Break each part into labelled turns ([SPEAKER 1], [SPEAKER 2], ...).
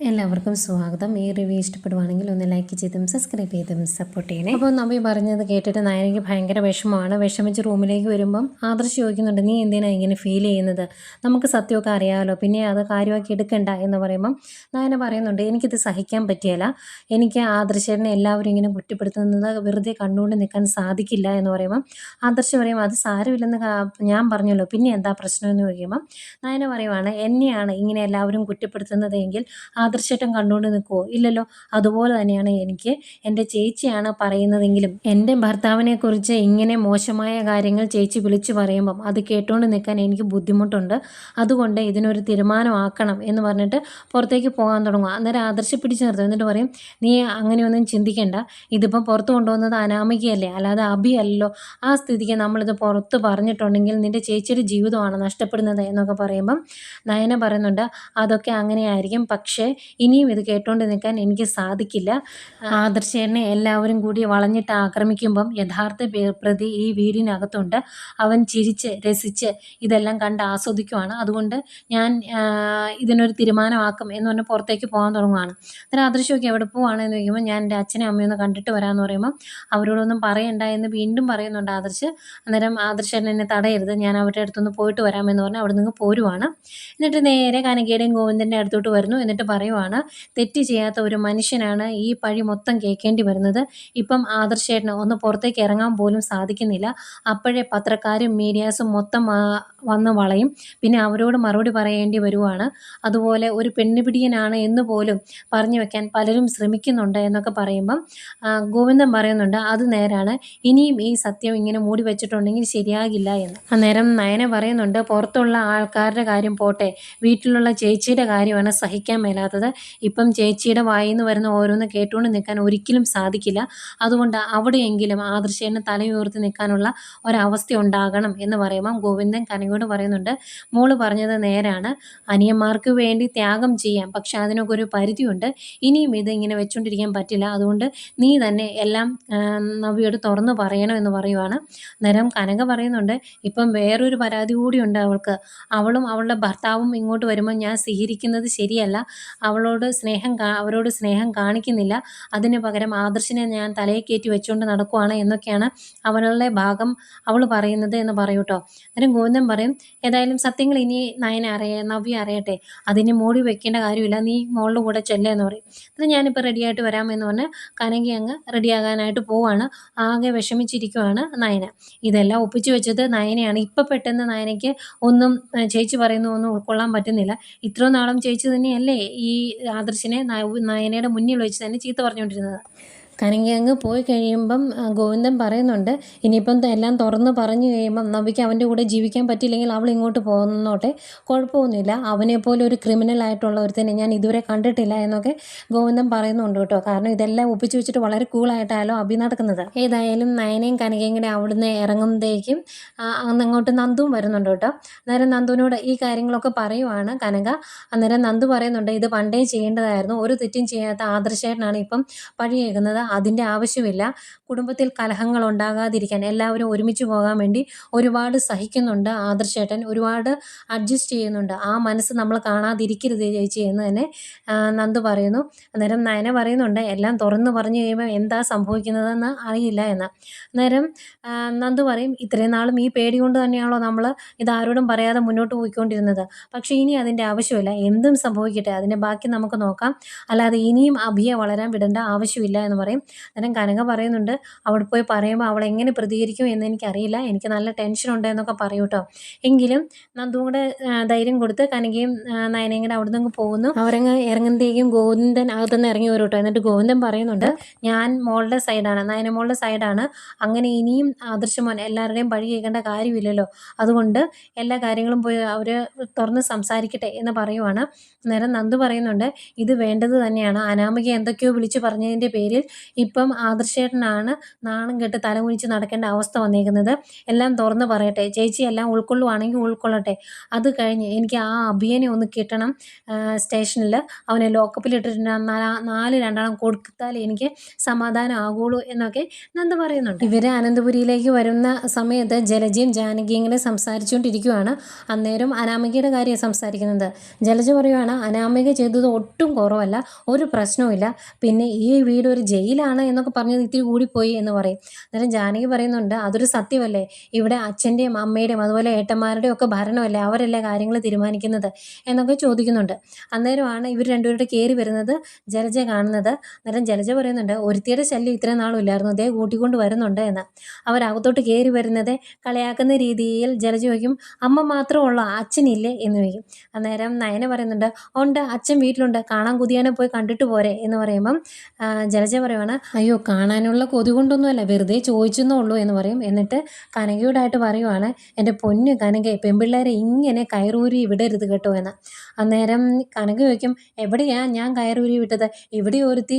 [SPEAKER 1] എല്ലാവർക്കും സ്വാഗതം. ഈ റിവ്യൂ ഇഷ്ടപ്പെടുവാണെങ്കിൽ ഒന്ന് ലൈക്ക് ചെയ്തും സബ്സ്ക്രൈബ് ചെയ്തും സപ്പോർട്ട് ചെയ്യണേ. അപ്പോൾ നമ്പി പറഞ്ഞത് കേട്ടിട്ട് നായകയ്ക്ക് ഭയങ്കര വിഷമമാണ്. വിഷമിച്ച് റൂമിലേക്ക് വരുമ്പം ആദർശ് ചോദിക്കുന്നുണ്ട് നീ എന്തിനാണ് ഇങ്ങനെ ഫീൽ ചെയ്യുന്നത്? നമുക്ക് സത്യമൊക്കെ അറിയാമല്ലോ പിന്നെ അത് കാര്യമാക്കി എടുക്കണ്ട എന്ന് പറയുമ്പം നായന പറയുന്നുണ്ട് എനിക്കിത് സഹിക്കാൻ പറ്റിയല്ല. എനിക്ക് ആദർശനെ എല്ലാവരും ഇങ്ങനെ കുറ്റപ്പെടുത്തുന്നത് വെറുതെ കണ്ടുകൊണ്ട് നിൽക്കാൻ സാധിക്കില്ല എന്ന് പറയുമ്പം ആദർശ് പറയും അത് സാരമില്ലെന്ന് ഞാൻ പറഞ്ഞല്ലോ. പിന്നെ എന്താ പ്രശ്നം? എന്ന് ചോദിക്കുമ്പം നായന പറയുവാണ് എന്നെയാണ് ഇങ്ങനെ എല്ലാവരും കുറ്റപ്പെടുത്തുന്നത് എങ്കിൽ ആദർശേട്ടൻ കണ്ടുകൊണ്ട് നിൽക്കുമോ ഇല്ലല്ലോ. അതുപോലെ തന്നെയാണ് എനിക്ക് എന്റെ ചേച്ചിയാണ് പറയുന്നതെങ്കിലും എന്റെ ഭർത്താവിനെ കുറിച്ച് ഇങ്ങനെ മോശമായ കാര്യങ്ങൾ ചേച്ചി വിളിച്ചു പറയുമ്പം അത് കേട്ടുകൊണ്ട് നിൽക്കാൻ എനിക്ക് ബുദ്ധിമുട്ടുണ്ട്. അതുകൊണ്ട് ഇതിനൊരു തീരുമാനമാക്കണം എന്ന് പറഞ്ഞിട്ട് പുറത്തേക്ക് പോകാൻ തുടങ്ങും അന്നേരം ആദർശ പിടിച്ചു നിർത്തും. എന്നിട്ട് പറയും നീ അങ്ങനെയൊന്നും ചിന്തിക്കേണ്ട. ഇതിപ്പം പുറത്ത് കൊണ്ടുവന്നത് അനാമികയല്ലേ? അല്ലാതെ അഭിയല്ലോ ആ സ്ഥിതിക്ക് നമ്മളിത് പുറത്ത് പറഞ്ഞിട്ടുണ്ടെങ്കിൽ നിന്റെ ചേച്ചിയുടെ ജീവിതമാണ് നഷ്ടപ്പെടുന്നത് എന്നൊക്കെ പറയുമ്പം നയന പറയുന്നുണ്ട് അതൊക്കെ അങ്ങനെയായിരിക്കും. പക്ഷേ ഇനിയും ഇത് കേട്ടോണ്ട് നിൽക്കാൻ എനിക്ക് സാധിക്കില്ല. ആദർശേനെ എല്ലാവരും കൂടി വളഞ്ഞിട്ട് ആക്രമിക്കുമ്പം യഥാർത്ഥ പ്രതി ഈ വീടിനകത്തുണ്ട്. അവൻ ചിരിച്ച് രസിച്ച് ഇതെല്ലാം കണ്ട് ആസ്വദിക്കുവാണ്. അതുകൊണ്ട് ഞാൻ ഇതിനൊരു തീരുമാനമാക്കും എന്ന് പറഞ്ഞ് പുറത്തേക്ക് പോകാൻ തുടങ്ങുവാണ്. അന്നേരം ആദർശമൊക്കെ എവിടെ പോവാണ് എന്ന് ചോദിക്കുമ്പോൾ ഞാൻ എന്റെ അച്ഛനെ അമ്മയൊന്ന് കണ്ടിട്ട് വരാമെന്ന് പറയുമ്പോൾ അവരോടൊന്നും പറയണ്ട എന്ന് വീണ്ടും പറയുന്നുണ്ട് ആദർശ്. അന്നേരം ആദർശൻ എന്നെ തടയരുത്. ഞാൻ അവരുടെ അടുത്തൊന്ന് പോയിട്ട് വരാമെന്ന് പറഞ്ഞ് അവിടെ നിന്ന് പോരുവാണ്. എന്നിട്ട് നേരെ കനകയുടെയും ഗോവിന്ദന്റെ അടുത്തോട്ട് വരുന്നു. എന്നിട്ട് പറയുവാണ് തെറ്റ് ചെയ്യാത്ത ഒരു മനുഷ്യനാണ് ഈ പഴി മൊത്തം കേൾക്കേണ്ടി വരുന്നത്. ഇപ്പം ആദർശേട്ടന് ഒന്ന് പുറത്തേക്ക് ഇറങ്ങാൻ പോലും സാധിക്കുന്നില്ല. അപ്പോഴേ പത്രക്കാരും മീഡിയാസും മൊത്തം വന്ന് വളയും. പിന്നെ അവരോട് മറുപടി പറയേണ്ടി വരുവാണ്. അതുപോലെ ഒരു പെണ്ണുപിടിയനാണ് എന്ന് പോലും പറഞ്ഞു വെക്കാൻ പലരും ശ്രമിക്കുന്നുണ്ട് എന്നൊക്കെ പറയുമ്പം ഗോവിന്ദൻ പറയുന്നുണ്ട് അത് നേരാണ്. ഇനിയും ഈ സത്യം ഇങ്ങനെ മൂടി വെച്ചിട്ടുണ്ടെങ്കിൽ ശരിയാകില്ല എന്ന്. അന്നേരം നയന പറയുന്നുണ്ട് പുറത്തുള്ള ആൾക്കാരുടെ കാര്യം പോട്ടെ. വീട്ടിലുള്ള ചേച്ചിയുടെ കാര്യമാണ് സഹിക്കാൻ മേലാത്തത്. ഇപ്പം ചേച്ചിയുടെ വായിൽ നിന്ന് വരുന്ന ഓരോന്ന് കേട്ടുകൊണ്ട് നിൽക്കാൻ ഒരിക്കലും സാധിക്കില്ല. അതുകൊണ്ട് അവിടെയെങ്കിലും ആദർശേനെ തലയുയർത്തി നിൽക്കാനുള്ള ഒരവസ്ഥ ഉണ്ടാകണം എന്ന് പറയുമ്പം ഗോവിന്ദൻ കനകയോട് പറയുന്നുണ്ട് മോൾ പറഞ്ഞത് നേരാണ്. അനിയന്മാർക്ക് വേണ്ടി ത്യാഗം ചെയ്യാം. പക്ഷെ അതിനൊക്കെ ഒരു പരിധിയുണ്ട്. ഇനിയും ഇത് ഇങ്ങനെ വെച്ചുകൊണ്ടിരിക്കാൻ പറ്റില്ല. അതുകൊണ്ട് നീ തന്നെ എല്ലാം നവ്യോട് തുറന്നു പറയണം എന്ന് പറയുവാണ്. നേരം കനക പറയുന്നുണ്ട് ഇപ്പം വേറൊരു പരാതി കൂടിയുണ്ട് അവൾക്ക്. അവളും അവളുടെ ഭർത്താവും ഇങ്ങോട്ട് വരുമ്പോൾ ഞാൻ സ്വീകരിക്കുന്നത് ശരിയല്ല. അവളോട് സ്നേഹം അവരോട് സ്നേഹം കാണിക്കുന്നില്ല. അതിന് പകരം ആദർശിനെ ഞാൻ തലയെ കയറ്റി വെച്ചുകൊണ്ട് നടക്കുവാണ് എന്നൊക്കെയാണ് അവളുടെ ഭാഗം അവൾ പറയുന്നത് എന്ന് പറയൂ കേട്ടോ അന്നേരം ഗോവിന്ദൻ പറയും ഏതായാലും സത്യങ്ങൾ ഇനി നയന അറിയ നവ്യ അറിയട്ടെ. അതിനെ മൂടി വെക്കേണ്ട കാര്യമില്ല. നീ മോളുടെ കൂടെ ചെല്ലെന്ന് പറയും. എന്നിട്ട് ഞാനിപ്പോൾ റെഡിയായിട്ട് വരാമെന്ന് പറഞ്ഞ് കനകി അങ്ങ് റെഡിയാകാനായിട്ട് പോവാണ്. ആകെ വിഷമിച്ചിരിക്കുവാണ് നയന. ഇതെല്ലാം ഒപ്പിച്ചു വെച്ചത് നയനയാണ്. ഇപ്പം പെട്ടെന്ന് നയനയ്ക്ക് ഒന്നും ചേച്ചി പറയുന്ന ഒന്നും ഉൾക്കൊള്ളാൻ പറ്റുന്നില്ല. ഇത്രയും നാളും ചേച്ചി തന്നെയല്ലേ ഈ ആദർശിനെ നയ- നയനയുടെ മുന്നിൽ വെച്ച് തന്നെ ചീത്ത പറഞ്ഞുകൊണ്ടിരുന്നത്. കനകി അങ്ങ് പോയി കഴിയുമ്പം ഗോവിന്ദൻ പറയുന്നുണ്ട് ഇനിയിപ്പം എല്ലാം തുറന്ന് പറഞ്ഞു കഴിയുമ്പം നവിക്ക് അവന്റെ കൂടെ ജീവിക്കാൻ പറ്റിയില്ലെങ്കിൽ അവൾ ഇങ്ങോട്ട് പോന്നോട്ടെ കുഴപ്പമൊന്നുമില്ല. അവനെപ്പോലെ ഒരു ക്രിമിനൽ ആയിട്ടുള്ള ഒരുത്തനെ ഞാൻ ഇതുവരെ കണ്ടിട്ടില്ല എന്നൊക്കെ ഗോവിന്ദൻ പറയുന്നുണ്ട് കേട്ടോ. കാരണം ഇതെല്ലാം ഒപ്പിച്ചു വെച്ചിട്ട് വളരെ കൂളായിട്ടാലോ അഭി നടക്കുന്നത്. ഏതായാലും നയനയും കനകയും കൂടെ അവിടുന്ന് ഇറങ്ങുമ്പോഴേക്കും അങ്ങോട്ട് നന്ദുവും വരുന്നുണ്ട് കേട്ടോ. അന്നേരം നന്ദുവിനോട് ഈ കാര്യങ്ങളൊക്കെ പറയുവാണ് കനക. അന്നേരം നന്ദു പറയുന്നുണ്ട് ഇത് പണ്ടേ ചെയ്യേണ്ടതായിരുന്നു. ഒരു തെറ്റും ചെയ്യാത്ത ആദർശേട്ടനാണ് ഇപ്പം പഴി കേൾക്കുന്നത്. അതിന്റെ ആവശ്യമില്ല. കുടുംബത്തിൽ കലഹങ്ങൾ ഉണ്ടാകാതിരിക്കാൻ എല്ലാവരും ഒരുമിച്ച് പോകാൻ വേണ്ടി ഒരുപാട് സഹിക്കുന്നുണ്ട് ആദർശേട്ടൻ. ഒരുപാട് അഡ്ജസ്റ്റ് ചെയ്യുന്നുണ്ട്. ആ മനസ്സ് നമ്മൾ കാണാതിരിക്കരുത് ചേച്ചി എന്ന് തന്നെ നന്ദ് പറയുന്നു. അന്നേരം നയന പറയുന്നുണ്ട് എല്ലാം തുറന്നു പറഞ്ഞു കഴിയുമ്പോൾ എന്താ സംഭവിക്കുന്നതെന്ന് അറിയില്ല എന്ന്. അന്നേരം നന്ദു പറയും ഇത്രയും നാളും ഈ പേടി കൊണ്ട് തന്നെയാണല്ലോ നമ്മൾ ഇത് ആരോടും പറയാതെ മുന്നോട്ട് പോയിക്കൊണ്ടിരുന്നത്. പക്ഷേ ഇനി അതിന്റെ ആവശ്യമില്ല. എന്തും സംഭവിക്കട്ടെ. അതിന്റെ ബാക്കി നമുക്ക് നോക്കാം. അല്ലാതെ ഇനിയും അഭിയെ വളരാൻ വിടേണ്ട ആവശ്യമില്ല എന്ന് പറയും. അന്നേരം കനക പറയുന്നുണ്ട് അവിടെ പോയി പറയുമ്പോൾ അവൾ എങ്ങനെ പ്രതികരിക്കും എന്ന് എനിക്കറിയില്ല. എനിക്ക് നല്ല ടെൻഷൻ ഉണ്ട് എന്നൊക്കെ പറയും കേട്ടോ എങ്കിലും നന്ദും കൂടെ ധൈര്യം കൊടുത്ത് കനകയും നയനയും കൂടെ അവിടെ നിന്ന് പോകുന്നു. അവരങ്ങ് ഇറങ്ങുന്നതേക്കും ഗോവിന്ദൻ അകത്തുനിന്ന് ഇറങ്ങി വരും കേട്ടോ എന്നിട്ട് ഗോവിന്ദൻ പറയുന്നുണ്ട് ഞാൻ മോളുടെ സൈഡാണ് നയന മോളുടെ സൈഡാണ് അങ്ങനെ ഇനിയും ആദർശമോൻ എല്ലാവരുടെയും പഴി കേൾക്കേണ്ട കാര്യമില്ലല്ലോ. അതുകൊണ്ട് എല്ലാ കാര്യങ്ങളും പോയി അവർ തുറന്ന് സംസാരിക്കട്ടെ എന്ന് പറയുവാണ്. അന്നേരം നന്ദു പറയുന്നുണ്ട് ഇത് വേണ്ടത് തന്നെയാണ്. അനാമിക എന്തൊക്കെയോ വിളിച്ചു പറഞ്ഞതിന്റെ പേരിൽ ഇപ്പം ആദർശേട്ടനാണ് നാണം കെട്ട് തലകുനിച്ച് നടക്കേണ്ട അവസ്ഥ വന്നേക്കുന്നത്. എല്ലാം തുറന്ന് പറയട്ടെ. ചേച്ചി എല്ലാം ഉൾക്കൊള്ളുവാണെങ്കിൽ ഉൾക്കൊള്ളട്ടെ. അത് കഴിഞ്ഞ് എനിക്ക് ആ അഭിയനെ ഒന്ന് കിട്ടണം സ്റ്റേഷനിൽ. അവനെ ലോക്കപ്പിൽ ഇട്ടിട്ടുണ്ട്. നാല് രണ്ടെണ്ണം കൊടുത്താൽ എനിക്ക് സമാധാനം ആകുള്ളൂ എന്നൊക്കെ നന്ദ പറയുന്നുണ്ട്. ഇവർ അനന്തപുരിയിലേക്ക് വരുന്ന സമയത്ത് ജലജയും ജാനകിയും സംസാരിച്ചുകൊണ്ടിരിക്കുകയാണ് അന്നേരം അനാമികയുടെ കാര്യം സംസാരിക്കുന്നത്. ജലജ പറയുവാണ് അനാമിക ചെയ്തത് ഒട്ടും കുറവല്ല. ഒരു പ്രശ്നവുമില്ല. പിന്നെ ഈ വീട് ഒരു ജയിലാണ് എന്നൊക്കെ പറഞ്ഞത് ഇത്തിരി കൂടിപ്പോയി എന്ന് പറയും. അന്നേരം ജാനകി പറയുന്നുണ്ട് അതൊരു സത്യമല്ലേ? ഇവിടെ അച്ഛന്റെയും അമ്മയുടെയും അതുപോലെ ഏട്ടന്മാരുടെയും ഒക്കെ ഭരണമല്ലേ? അവരല്ലേ കാര്യങ്ങൾ തീരുമാനിക്കുന്നത്? എന്നൊക്കെ ചോദിക്കുന്നുണ്ട്. അന്നേരമാണ് ഇവർ രണ്ടുപേരുടെ കയറി വരുന്നത് ജലജ കാണുന്നത്. അന്നേരം ജലജ പറയുന്നുണ്ട് ഒരുത്തിയുടെ ശല്യം ഇത്രയും നാളും ഇല്ലായിരുന്നു. അതേ കൂട്ടിക്കൊണ്ട് വരുന്നുണ്ട് എന്ന്. അവരകത്തോട്ട് കയറി വരുന്നത് കളിയാക്കുന്ന രീതിയിൽ ജലജ ചോദിക്കും അമ്മ മാത്രമേ ഉള്ളൂ അച്ഛനില്ലേ? എന്ന് ചോദിക്കും. അന്നേരം നയന പറയുന്നുണ്ട് ഉണ്ട് അച്ഛൻ വീട്ടിലുണ്ട്. കാണാൻ കുതിയാനെ പോയി കണ്ടിട്ട് പോരെ. എന്ന് പറയുമ്പം ജലജ ജലജ പറയുവാണ് അയ്യോ കാണാനുള്ള കൊതി കൊണ്ടൊന്നുമല്ല വെറുതെ ചോദിച്ചെന്നേ ഉള്ളൂ എന്ന് പറയും. എന്നിട്ട് കനകയോടായിട്ട് പറയുവാണ് എന്റെ പൊന്നു കനക പെൺപിള്ളേരെ ഇങ്ങനെ കയറൂരി വിടരുത് കേട്ടോ എന്ന്. അന്നേരം കനക ചോദിക്കും എവിടെയാ ഞാൻ കയറൂരി വിട്ടത്? ഇവിടെ ഒരുത്തി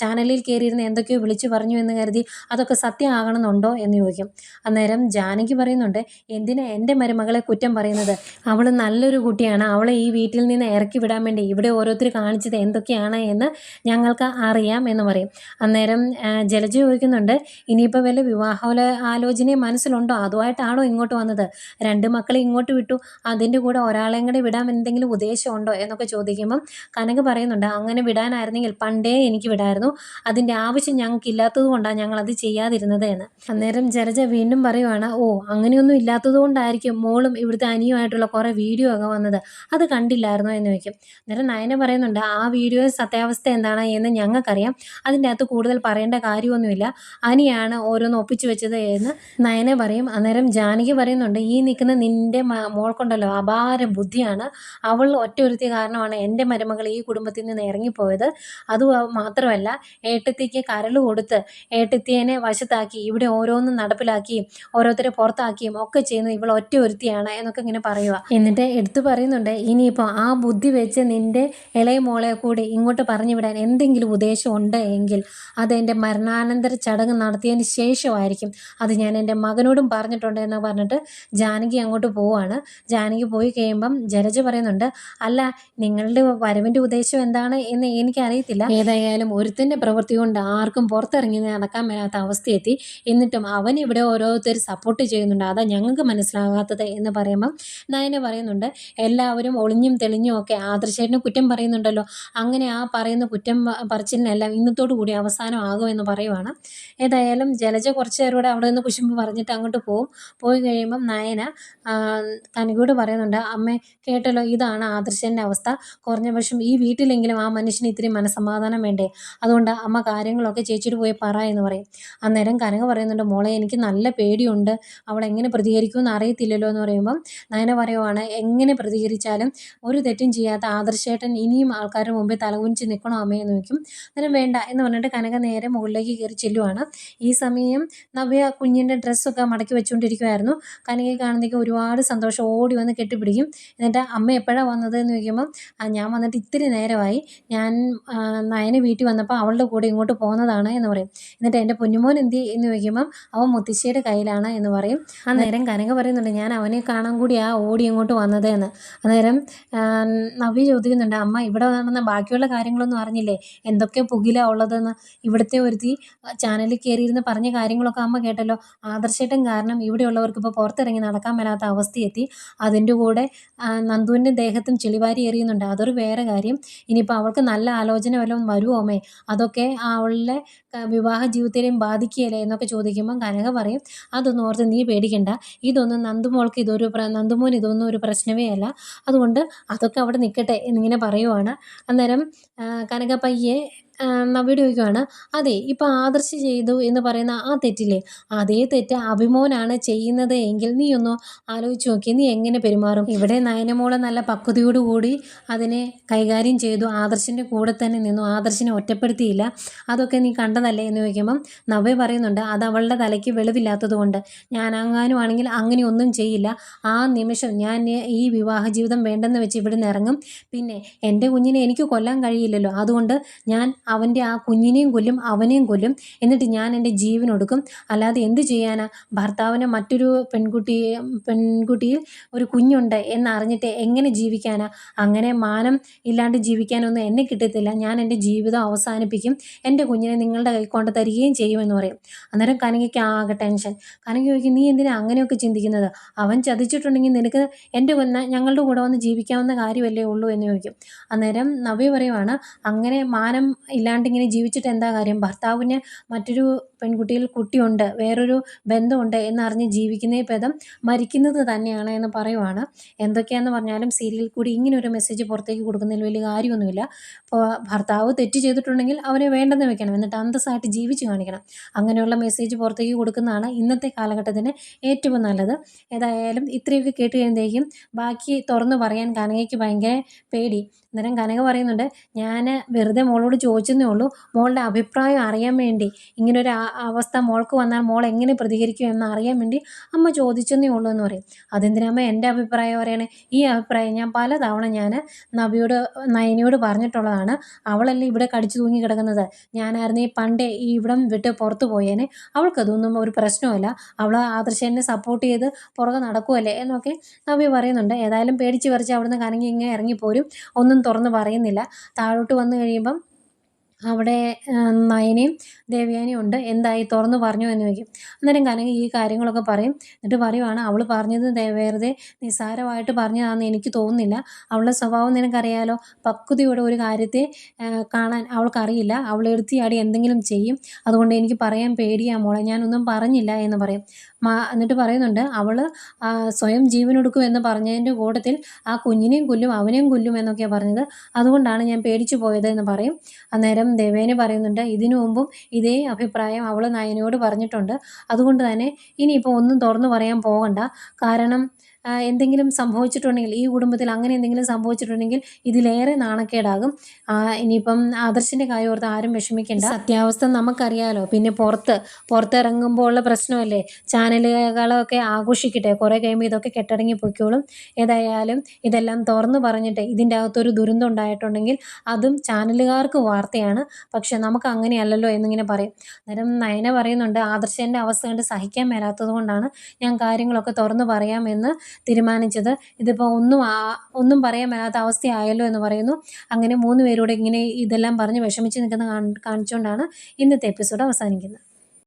[SPEAKER 1] ചാനലിൽ കയറിയിരുന്ന് എന്തൊക്കെയോ വിളിച്ചു പറഞ്ഞു എന്ന് കരുതി അതൊക്കെ സത്യമാകണമെന്നുണ്ടോ എന്ന് ചോദിക്കും. അന്നേരം ജാനകി പറയുന്നുണ്ട് എന്തിനാ എന്റെ മരുമകളെ കുറ്റം പറയുന്നത്? അവൾ നല്ലൊരു കുട്ടിയാണ് അവളെ ഈ വീട്ടിൽ നിന്ന് ഇറക്കി വിടാൻ വേണ്ടി ഇവിടെ ഓരോരുത്തർ കാണിച്ചത് എന്തൊക്കെയാണ് എന്ന് ഞങ്ങൾക്ക് അറിയാം എന്ന് പറയും. അന്നേരം ജലജ ചോദിക്കുന്നുണ്ട് ഇനിയിപ്പോൾ വല്ല വിവാഹോല ആലോചനയും മനസ്സിലുണ്ടോ? അതുമായിട്ടാണോ ഇങ്ങോട്ട് വന്നത്? രണ്ട് മക്കളെ ഇങ്ങോട്ട് വിട്ടു അതിന്റെ കൂടെ ഒരാളെയും കൂടെ വിടാൻ എന്തെങ്കിലും ഉദ്ദേശമുണ്ടോ? എന്നൊക്കെ ചോദിക്കുമ്പം കനക പറയുന്നുണ്ട് അങ്ങനെ വിടാനായിരുന്നെങ്കിൽ പണ്ടേ എനിക്ക് വിടായിരുന്നു. അതിന്റെ ആവശ്യം ഞങ്ങൾക്ക് ഇല്ലാത്തത് കൊണ്ടാണ് ഞങ്ങൾ അത് ചെയ്യാതിരുന്നത് എന്ന്. അന്നേരം ജലജ വീണ്ടും പറയുവാണ് ഓ അങ്ങനെയൊന്നും ഇല്ലാത്തത് കൊണ്ടായിരിക്കും മോളും ഇവിടുത്തെ അനിയുമായിട്ടുള്ള കുറേ വീഡിയോ ഒക്കെ വന്നത്. അത് കണ്ടില്ലായിരുന്നോ? എന്ന് ചോദിക്കും. അന്നേരം നയന പറയുന്നുണ്ട് ആ വീഡിയോ സത്യാവസ്ഥ എന്താണ് എന്ന് ഞങ്ങൾക്കറിയാം. അതിന്റെ അകത്ത് കൂടുതൽ പറയേണ്ട കാര്യമൊന്നുമില്ല. അനിയാണ് ഓരോന്ന് ഒപ്പിച്ചു വെച്ചത് എന്ന് നയനെ പറയും. അന്നേരം ജാനകി പറയുന്നുണ്ട് ഈ നിൽക്കുന്ന നിന്റെ മോൾക്കുണ്ടല്ലോ അപാര ബുദ്ധിയാണ്. അവൾ ഒറ്റ ഒരുത്തി കാരണമാണ് എന്റെ മരുമകൾ ഈ കുടുംബത്തിൽ നിന്ന് ഇറങ്ങിപ്പോയത്. അത് മാത്രമല്ല ഏട്ടത്തിക്ക് കരൾ കൊടുത്ത് ഏട്ടത്തിയനെ വശത്താക്കി ഇവിടെ ഓരോന്നും നടപ്പിലാക്കിയും ഓരോരുത്തരെ പുറത്താക്കിയും ഒക്കെ ചെയ്യുന്നു ഇവൾ ഒറ്റ ഒരുത്തിയാണ് എന്നൊക്കെ ഇങ്ങനെ പറയുക എന്നിട്ട് എടുത്തു പറയുന്നുണ്ട് ഇനിയിപ്പോൾ ആ ബുദ്ധി വെച്ച് നിന്റെ ഇളയ മോളെ കൂടി ഇങ്ങോട്ട് പറഞ്ഞു വിടാൻ എന്തെങ്കിലും ഉദ്ദേശം ഉണ്ട് എങ്കിൽ അത് എന്റെ മരണാനന്തര ചടങ്ങ് നടത്തിയതിന് ശേഷമായിരിക്കും. അത് ഞാൻ എന്റെ മകനോടും പറഞ്ഞിട്ടുണ്ട് എന്ന് പറഞ്ഞിട്ട് ജാനകി അങ്ങോട്ട് പോവാണ്. ജാനകി പോയി കഴിയുമ്പം ജലജ പറയുന്നുണ്ട് അല്ല നിങ്ങളുടെ വരവിന്റെ ഉദ്ദേശം എന്താണ് എന്ന് എനിക്കറിയത്തില്ല. ഏതായാലും ഒരുത്തിന്റെ പ്രവൃത്തി കൊണ്ട് ആർക്കും പുറത്തിറങ്ങി നടക്കാൻ മേലാത്ത അവസ്ഥയെത്തി. എന്നിട്ടും അവൻ ഇവിടെ ഓരോരുത്തർ സപ്പോർട്ട് ചെയ്യുന്നുണ്ട്. അതാ ഞങ്ങൾക്ക് മനസ്സിലാകാത്തത് എന്ന് പറയുമ്പം നയന പറയുന്നുണ്ട് എല്ലാവരും ഒളിഞ്ഞും തെളിഞ്ഞും ഒക്കെ ആദർശേട്ടന് കുറ്റം പറയുന്നുണ്ടല്ലോ. അങ്ങനെ ആ പറയുന്ന കുറ്റം പറച്ചിലിനെല്ലാം ഇന്നത്തോടു കൂടി അവസാനമാകുമെന്ന് പറയുവാണ്. ഏതായാലും ജലജ കുറച്ച് നേരം അവിടെ നിന്ന് കുശുമ്പ് പറഞ്ഞിട്ട് അങ്ങോട്ട് പോവും. പോയി കഴിയുമ്പം നയന കനകയോട് പറയുന്നുണ്ട് അമ്മേ കേട്ടല്ലോ ഇതാണ് ആദർശന്റെ അവസ്ഥ. കുറഞ്ഞ പക്ഷം ഈ വീട്ടിലെങ്കിലും ആ മനുഷ്യന് ഇത്തിരി മനസ്സമാധാനം വേണ്ടേ? അതുകൊണ്ട് അമ്മ കാര്യങ്ങളൊക്കെ ചേച്ചിട്ട് പോയി പറ എന്ന് പറയും. അന്നേരം കനക പറയുന്നുണ്ട് മോളെ എനിക്ക് നല്ല പേടിയുണ്ട്. അവൾ എങ്ങനെ പ്രതികരിക്കുമെന്ന് അറിയത്തില്ലല്ലോ എന്ന് പറയുമ്പം നയന പറയുവാണ് എങ്ങനെ പ്രതികരിച്ചാലും ഒരു തെറ്റും ചെയ്യാത്ത ആദർശേട്ടൻ ഇനിയും ആൾക്കാരുടെ മുമ്പിൽ തലകുനിച്ച് നിൽക്കണോ അമ്മയെന്ന് വയ്ക്കും അന്നേരം വേണ്ട എന്ന് പറഞ്ഞിട്ട് കനക നേരെ മുകളിലേക്ക് കയറി ചെല്ലുവാണ്. ഈ സമയം നവ്യ കുഞ്ഞിന്റെ ഡ്രസ്സൊക്കെ മടക്കി വെച്ചുകൊണ്ടിരിക്കുമായിരുന്നു കനകയെ കാണുന്നതൊക്കെ ഒരുപാട് സന്തോഷം. ഓടി വന്ന് കെട്ടിപ്പിടിക്കും. എന്നിട്ട് അമ്മ എപ്പോഴാണ് വന്നത് എന്ന് ചോദിക്കുമ്പം "ആ, ഞാൻ വന്നിട്ട് ഇത്തിരി നേരമായി. ഞാൻ നയന വീട്ടിൽ വന്നപ്പോൾ അവളുടെ കൂടെ ഇങ്ങോട്ട് പോകുന്നതാണ് എന്ന് പറയും. എന്നിട്ട് എന്റെ പൊന്നുമോൻ എന്തി എന്ന് ചോദിക്കുമ്പം അവൻ മുത്തശ്ശിയുടെ കയ്യിലാണ് എന്ന് പറയും. ആ നേരം കനക പറയുന്നുണ്ട് ഞാൻ അവനെ കാണാൻ കൂടിയാണ് ഓടി ഇങ്ങോട്ട് വന്നത് എന്ന്. അന്നേരം നവ്യ ചോദിക്കുന്നുണ്ട് അമ്മ ഇവിടെ നടന്ന ബാക്കിയുള്ള കാര്യങ്ങളൊന്നും അറിഞ്ഞില്ലേ? എന്തൊക്കെ പുകിലാണ് ഉള്ളതെന്ന്? ഇവിടുത്തെ ഒരുത്തി ചാനലിൽ കയറിയിരുന്ന് പറഞ്ഞ കാര്യങ്ങളൊക്കെ അമ്മ കേട്ടല്ലോ. ആദർശേട്ടൻ കാരണം ഇവിടെയുള്ളവർക്ക് ഇപ്പോൾ പുറത്തിറങ്ങി നടക്കാൻ മേലാത്ത അവസ്ഥയെത്തി. അതിന്റെ കൂടെ നന്ദുവിന്റെ ദേഹത്തും ചെളിവാരി എറിയുന്നുണ്ട്. അതൊരു വേറെ കാര്യം. ഇനിയിപ്പോൾ അവൾക്ക് നല്ല ആലോചന വല്ലതും വരുമോ അമ്മേ. അതൊക്കെ അവളുടെ വിവാഹ ജീവിതത്തെയും ബാധിക്കുകയല്ലേ എന്നൊക്കെ ചോദിക്കുമ്പോൾ കനക പറയും അതൊന്നും ഓർത്ത് നീ പേടിക്കണ്ട. ഇതൊന്നും നന്ദുമോൾക്ക് ഇതൊരു നന്ദുമോൻ ഇതൊന്നും ഒരു പ്രശ്നമേ അല്ല. അതുകൊണ്ട് അതൊക്കെ അവിടെ നിൽക്കട്ടെ എന്നിങ്ങനെ പറയുവാണ്. അന്നേരം കനക പയ്യെ ആ, നവ്യോട് ചോദിക്കുവാണ് അതെ ഇപ്പോൾ ആദർശ് ചെയ്തു എന്ന് പറയുന്ന ആ തെറ്റില്ലേ? അതേ തെറ്റ് അഭിമോനാണ് ചെയ്യുന്നത് എങ്കിൽ നീ ഒന്ന് ആലോചിച്ച് നോക്കി നീ എങ്ങനെ പെരുമാറും? ഇവിടെ നയനമോൾ നല്ല പക്വതയോടുകൂടി അതിനെ കൈകാര്യം ചെയ്തു. ആദർശിന്റെ കൂടെ തന്നെ നിന്നു. ആദർശിനെ ഒറ്റപ്പെടുത്തിയില്ല. അതൊക്കെ നീ കണ്ടതല്ലേ? എന്ന് ചോദിക്കുമ്പം നവ്യ പറയുന്നുണ്ട് അത് അവളുടെ തലയ്ക്ക് വെളിവില്ലാത്തത് കൊണ്ട് ഞാൻ അങ്ങാനും ആണെങ്കിൽ അങ്ങനെ ഒന്നും ചെയ്യില്ല. ആ നിമിഷം ഞാൻ ഈ വിവാഹ ജീവിതം വേണ്ടെന്ന് വെച്ച് ഇവിടുന്ന് ഇറങ്ങും. പിന്നെ എന്റെ കുഞ്ഞിനെ എനിക്ക് കൊല്ലാൻ കഴിയില്ലല്ലോ. അതുകൊണ്ട് ഞാൻ അവന്റെ ആ കുഞ്ഞിനെയും കൊല്ലും അവനെയും കൊല്ലും. എന്നിട്ട് ഞാൻ എന്റെ ജീവൻ ഒടുക്കും. അല്ലാതെ എന്ത് ചെയ്യാനാ? ഭർത്താവിന് മറ്റൊരു പെൺകുട്ടിയെ പെൺകുട്ടിയിൽ ഒരു കുഞ്ഞുണ്ട് എന്നറിഞ്ഞിട്ട് എങ്ങനെ ജീവിക്കാനാ? അങ്ങനെ മാനം ഇല്ലാണ്ട് ജീവിക്കാനൊന്നും എന്നെ കിട്ടത്തില്ല. ഞാൻ എന്റെ ജീവിതം അവസാനിപ്പിക്കും. എന്റെ കുഞ്ഞിനെ നിങ്ങളുടെ കൈ കൊണ്ട് തരികയും ചെയ്യുമെന്ന് പറയും. അന്നേരം കനകയ്ക്ക് ആകെ ടെൻഷൻ. കനക ചോദിക്കും നീ എന്തിനാ അങ്ങനെയൊക്കെ ചിന്തിക്കുന്നത്? അവൻ ചതിച്ചിട്ടുണ്ടെങ്കിൽ നിനക്ക് എന്റെ കൊന്ന ഞങ്ങളുടെ കൂടെ വന്ന് ജീവിക്കാവുന്ന കാര്യമല്ലേ ഉള്ളൂ? എന്ന് ചോദിക്കും. അന്നേരം നവ്യ പറയുവാണ് അങ്ങനെ മാനം ഇല്ലാണ്ട് ഇങ്ങനെ ജീവിച്ചിട്ട് എന്താ കാര്യം? ഭർത്താവിന് മറ്റൊരു പെൺകുട്ടിയിൽ കുട്ടിയുണ്ട് വേറൊരു ബന്ധമുണ്ട് എന്നറിഞ്ഞ് ജീവിക്കുന്നേ ഭേദം മരിക്കുന്നത് തന്നെയാണ് എന്ന് പറയുവാണ്. എന്തൊക്കെയാണെന്ന് പറഞ്ഞാലും സീരിയൽ കൂടി ഇങ്ങനെ ഒരു മെസ്സേജ് പുറത്തേക്ക് കൊടുക്കുന്നതിൽ വലിയ കാര്യമൊന്നുമില്ല. ഭർത്താവ് തെറ്റ് ചെയ്തിട്ടുണ്ടെങ്കിൽ അവരെ വേണ്ടെന്ന് വെക്കണം എന്നിട്ട് അന്തസ്സായിട്ട് ജീവിച്ച് കാണിക്കണം. അങ്ങനെയുള്ള മെസ്സേജ് പുറത്തേക്ക് കൊടുക്കുന്നതാണ് ഇന്നത്തെ കാലഘട്ടത്തിന് ഏറ്റവും നല്ലത്. ഏതായാലും ഇത്രയൊക്കെ കേട്ട് കഴിയുമ്പോഴേക്കും ബാക്കി തുറന്ന് പറയാൻ കനകയ്ക്ക് ഭയങ്കര പേടി. അന്നേരം കനക പറയുന്നുണ്ട് ഞാൻ വെറുതെ മോളോട് ചോദിച്ചെന്നേ ഉള്ളൂ. മോളുടെ അഭിപ്രായം അറിയാൻ വേണ്ടി. ഇങ്ങനൊരു അവസ്ഥ മോൾക്ക് വന്നാൽ മോൾ എങ്ങനെ പ്രതികരിക്കും എന്ന് അറിയാൻ വേണ്ടി അമ്മ ചോദിച്ചെന്നേ ഉള്ളൂ എന്ന് പറയും. അതെന്തിനമ്മ എന്റെ അഭിപ്രായം പറയണേ? ഈ അഭിപ്രായം ഞാൻ പലതവണ ഞാൻ നബിയോട് നയനയോട് പറഞ്ഞിട്ടുള്ളതാണ്. അവളല്ലേ ഇവിടെ കടിച്ചു തൂങ്ങി കിടക്കുന്നത്. ഞാനായിരുന്നു ഈ പണ്ടേ ഈ ഇവിടം വിട്ട് പുറത്ത് പോയേനെ. അവൾക്കതൊന്നും ഒരു പ്രശ്നമല്ല അവൾ ആദർശനെ സപ്പോർട്ട് ചെയ്ത് പുറകെ നടക്കുമല്ലേ എന്നൊക്കെ നബി പറയുന്നുണ്ട്. ഏതായാലും പേടിച്ച് പറിച്ച് അവിടുന്ന് കനങ്ങി ഇങ്ങനെ ഇറങ്ങിപ്പോരും. ഒന്നും തുറന്ന് പറയുന്നില്ല. താഴോട്ട് വന്നു കഴിയുമ്പം അവിടെ നയനയും ദേവയാനിയും ഉണ്ട്. എന്തായി? തുറന്ന് പറഞ്ഞു എന്ന് ചോദിക്കും. അന്നേരം കനക ഈ കാര്യങ്ങളൊക്കെ പറയും. എന്നിട്ട് പറയുവാണ് അവൾ പറഞ്ഞത് വെറുതെ നിസ്സാരമായിട്ട് പറഞ്ഞതാണെന്ന് എനിക്ക് തോന്നുന്നില്ല. അവളുടെ സ്വഭാവം നിനക്കറിയാലോ? പക്വതയോടെ ഒരു കാര്യത്തെ കാണാൻ അവൾക്കറിയില്ല. അവൾ എടുത്തിയാടി എന്തെങ്കിലും ചെയ്യും. അതുകൊണ്ട് എനിക്ക് പറയാൻ പേടിയാ മോളെ. ഞാനൊന്നും പറഞ്ഞില്ല എന്ന് പറയും. മാ എന്നിട്ട് പറയുന്നുണ്ട് അവൾ സ്വയം ജീവനൊടുക്കും എന്ന് പറഞ്ഞതിന്റെ കൂട്ടത്തിൽ ആ കുഞ്ഞിനെയും കൊല്ലും അവനെയും കൊല്ലും എന്നൊക്കെയാണ് പറഞ്ഞത്. അതുകൊണ്ടാണ് ഞാൻ പേടിച്ചു പോയത് എന്ന് പറയും. അന്നേരം ദേവേനെ പറയുന്നുണ്ട് ഇതിനു മുമ്പും ഇതേ അഭിപ്രായം അവൾ നയനയോട് പറഞ്ഞിട്ടുണ്ട്. അതുകൊണ്ട് തന്നെ ഇനിയിപ്പോൾ ഒന്നും തുറന്നു പറയാൻ പോകണ്ട. കാരണം എന്തെങ്കിലും സംഭവിച്ചിട്ടുണ്ടെങ്കിൽ ഈ കുടുംബത്തിൽ അങ്ങനെ എന്തെങ്കിലും സംഭവിച്ചിട്ടുണ്ടെങ്കിൽ ഇതിലേറെ നാണക്കേടാകും. ഇനിയിപ്പം ആദർശിന്റെ കാര്യം ഓർത്ത് ആരും വിഷമിക്കേണ്ട. സത്യാവസ്ഥ നമുക്കറിയാലോ. പിന്നെ പുറത്ത് പുറത്തിറങ്ങുമ്പോൾ ഉള്ള പ്രശ്നമല്ലേ? ചാനലുകളൊക്കെ ആഘോഷിക്കട്ടെ. കുറേ കഴിയുമ്പോൾ ഇതൊക്കെ കെട്ടടങ്ങി പൊയ്ക്കോളും. ഏതായാലും ഇതെല്ലാം തുറന്നു പറഞ്ഞിട്ട് ഇതിന്റെ അകത്തൊരു ദുരന്തം ഉണ്ടായിട്ടുണ്ടെങ്കിൽ അതും ചാനലുകാർക്ക് വാർത്തയാണ്. പക്ഷെ നമുക്ക് അങ്ങനെയല്ലല്ലോ എന്നിങ്ങനെ പറയും. അന്നേരം നയന പറയുന്നുണ്ട് ആദർശന്റെ അവസ്ഥ കണ്ട് സഹിക്കാൻ മേലാത്തത് കൊണ്ടാണ് ഞാൻ കാര്യങ്ങളൊക്കെ തുറന്നു പറയാമെന്ന്. തീരുമാനിച്ചത്. ഇതിപ്പോൾ ഒന്നും ഒന്നും പറയാൻ മേലാത്ത അവസ്ഥയായല്ലോ എന്ന് പറയുന്നു. അങ്ങനെ മൂന്ന് പേരൂടെ ഇങ്ങനെ ഇതെല്ലാം പറഞ്ഞ് വിഷമിച്ച് നിൽക്കുന്ന കാണിച്ചുകൊണ്ടാണ് ഇന്നത്തെ എപ്പിസോഡ് അവസാനിക്കുന്നത്.